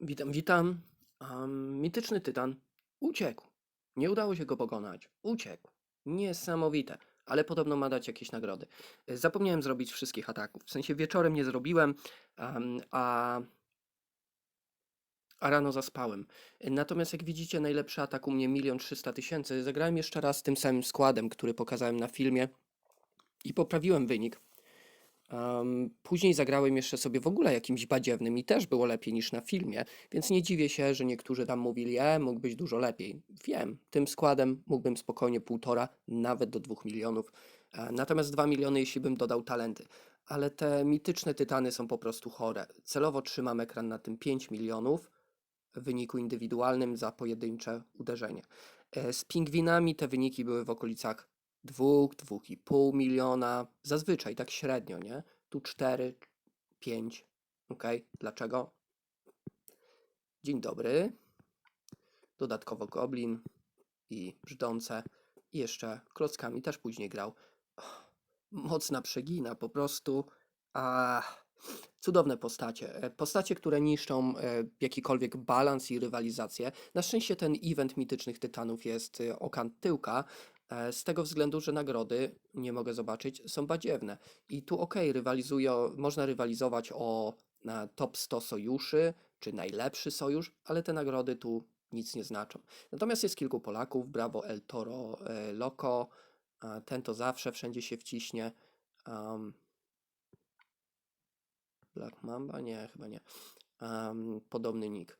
Witam, witam. Am, mityczny tytan uciekł. Nie udało się go pokonać. Uciekł. Niesamowite. Ale podobno ma dać jakieś nagrody. E, Zapomniałem zrobić wszystkich ataków. W sensie wieczorem nie zrobiłem, am, a, a rano zaspałem. E, Natomiast jak widzicie, najlepszy atak u mnie 1 300 tysięcy. Zagrałem jeszcze raz tym samym składem, który pokazałem na filmie i poprawiłem wynik. Am, później zagrałem jeszcze sobie w ogóle jakimś badziewnym i też było lepiej niż na filmie, więc nie dziwię się, że niektórzy tam mówili, e, mógł być dużo lepiej. Wiem, tym składem mógłbym spokojnie półtora, nawet do dwóch milionów. E, Natomiast dwa miliony, jeśli bym dodał talenty. Ale te mityczne tytany są po prostu chore. Celowo trzymam ekran na tym 5 milionów w wyniku indywidualnym za pojedyncze uderzenie. E, Z pingwinami te wyniki były w okolicach 2, 2,5 miliona, zazwyczaj tak średnio, nie? Tu 4, 5. Ok, dlaczego? Dzień dobry. Dodatkowo Goblin i Brzdące. I jeszcze klockami też później grał. Mocna przegina, po prostu. A, cudowne postacie. E, Postacie, które niszczą e, jakikolwiek balans i rywalizację. Na szczęście ten event mitycznych tytanów jest e, okan tyłka, z tego względu, że nagrody, nie mogę zobaczyć, są badziewne. I tu ok, rywalizują, można rywalizować o e, top 100 sojuszy, czy najlepszy sojusz, ale te nagrody tu nic nie znaczą. Natomiast jest kilku Polaków, brawo El Toro e, Loco, ten to zawsze wszędzie się wciśnie. Um, Black Mamba? Nie, chyba nie. Um, podobny nick.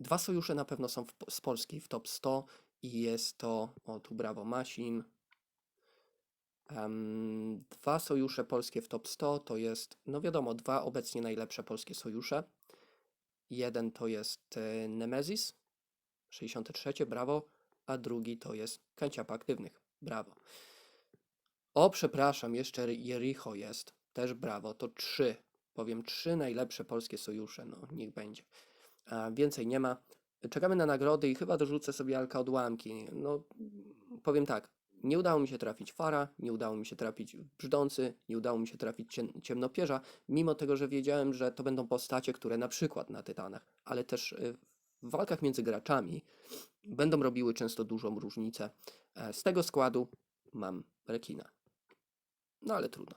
Dwa sojusze na pewno są w, z Polski w top 100 i jest to, o tu brawo Masin. Em, dwa sojusze polskie w top 100 to jest, no wiadomo, dwa obecnie najlepsze polskie sojusze. Jeden to jest e, Nemesis, 63, brawo, a drugi to jest Kanciapa Aktywnych, brawo. O, przepraszam, jeszcze Jericho jest, też brawo, to trzy, powiem trzy najlepsze polskie sojusze, no niech będzie. A więcej nie ma. Czekamy na nagrody i chyba dorzucę sobie Alka odłamki. No, powiem tak, nie udało mi się trafić Fara, nie udało mi się trafić Brzdący, nie udało mi się trafić cien- Ciemnopierza, mimo tego, że wiedziałem, że to będą postacie, które na przykład na Tytanach, ale też y, w walkach między graczami będą robiły często dużą różnicę. E, Z tego składu mam rekina. No ale trudno.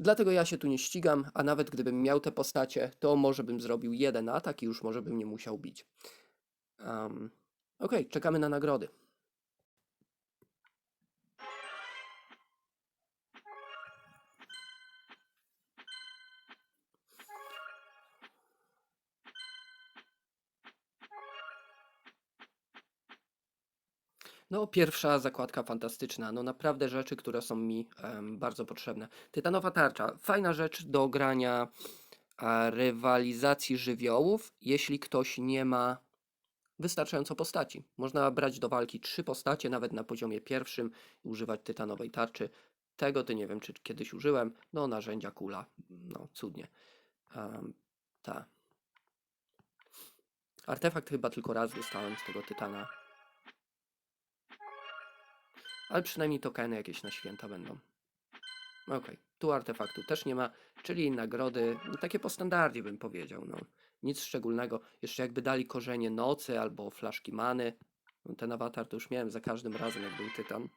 Dlatego ja się tu nie ścigam, a nawet gdybym miał te postacie, to może bym zrobił jeden atak i już może bym nie musiał bić. Um, Okej, czekamy na nagrody. No, pierwsza zakładka fantastyczna. No, naprawdę rzeczy, które są mi bardzo potrzebne. Tytanowa tarcza. Fajna rzecz do grania a, rywalizacji żywiołów, jeśli ktoś nie ma wystarczająco postaci. Można brać do walki trzy postacie, nawet na poziomie pierwszym, i używać tytanowej tarczy. Tego ty nie wiem, czy kiedyś użyłem. No, narzędzia kula. No, cudnie. Um, ta. Artefakt chyba tylko raz dostałem z tego tytana. Ale przynajmniej tokeny jakieś na święta będą. Okej, tu artefaktu też nie ma, czyli nagrody, no, takie po standardzie bym powiedział, no. Nic szczególnego. Jeszcze jakby dali korzenie nocy albo flaszki many. No, ten awatar to już miałem za każdym razem, jak był tytan.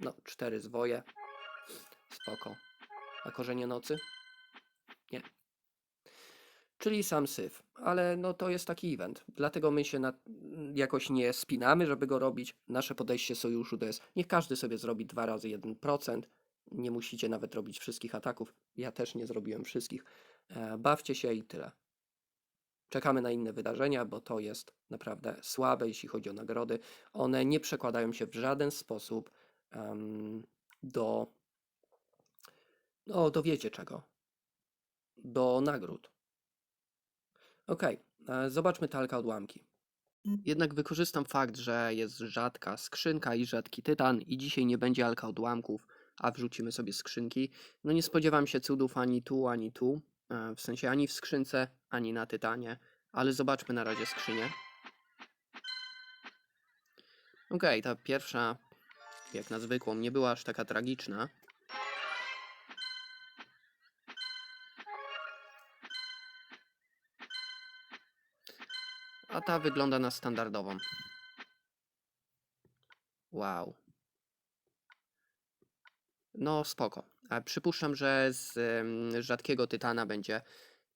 No, cztery zwoje. Spoko. A korzenie nocy? Nie. Czyli sam syf, ale no to jest taki event. Dlatego my się na, jakoś nie spinamy, żeby go robić. Nasze podejście sojuszu to jest, niech każdy sobie zrobi dwa razy 1%. Nie musicie nawet robić wszystkich ataków. Ja też nie zrobiłem wszystkich. E, bawcie się i tyle. Czekamy na inne wydarzenia, bo to jest naprawdę słabe, jeśli chodzi o nagrody. One nie przekładają się w żaden sposób em, do, no, do wiecie czego, do nagród. Okej, e, zobaczmy talka odłamki. Jednak wykorzystam fakt, że jest rzadka skrzynka i rzadki tytan i dzisiaj nie będzie alka odłamków, a wrzucimy sobie skrzynki. No nie spodziewam się cudów ani tu, ani tu, e, w sensie ani w skrzynce, ani na tytanie, ale zobaczmy na razie skrzynię. Okej, ta pierwsza, jak na zwykłą, nie była aż taka tragiczna. A ta wygląda na standardową. Wow. No spoko. A przypuszczam, że z rzadkiego tytana będzie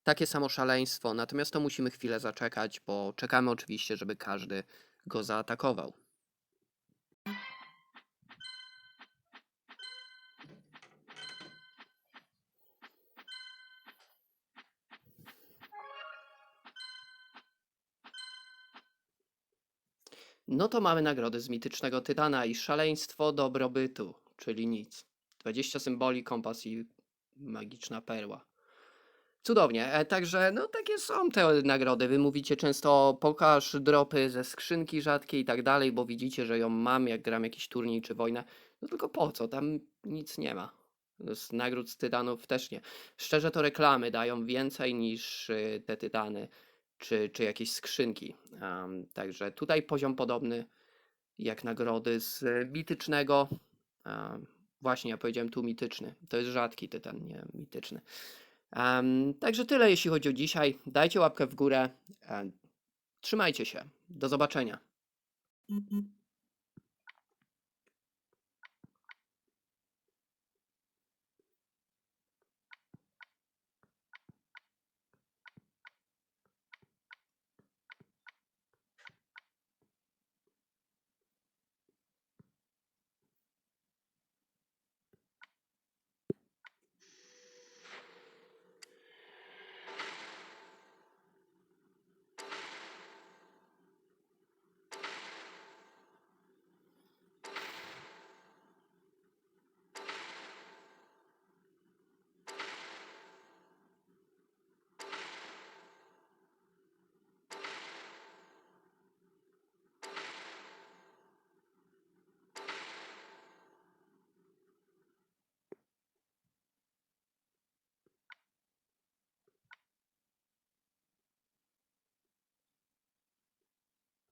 takie samo szaleństwo, natomiast to musimy chwilę zaczekać, bo czekamy oczywiście, żeby każdy go zaatakował. No to mamy nagrody z mitycznego tytana i szaleństwo dobrobytu, czyli nic. 20 symboli, kompas i magiczna perła. Cudownie, e, także no takie są te nagrody. Wy mówicie często pokaż dropy ze skrzynki rzadkiej i tak dalej, bo widzicie, że ją mam, jak gram jakiś turniej czy wojnę. No tylko po co? Tam nic nie ma. Z nagród z tytanów też nie. Szczerze to reklamy dają więcej niż y, te tytany czy, czy jakieś skrzynki. Am, także tutaj poziom podobny jak nagrody z mitycznego. Am, właśnie, ja powiedziałem tu mityczny. To jest rzadki tytan, nie mityczny. Am, także tyle, jeśli chodzi o dzisiaj. Dajcie łapkę w górę. Em, Trzymajcie się. Do zobaczenia.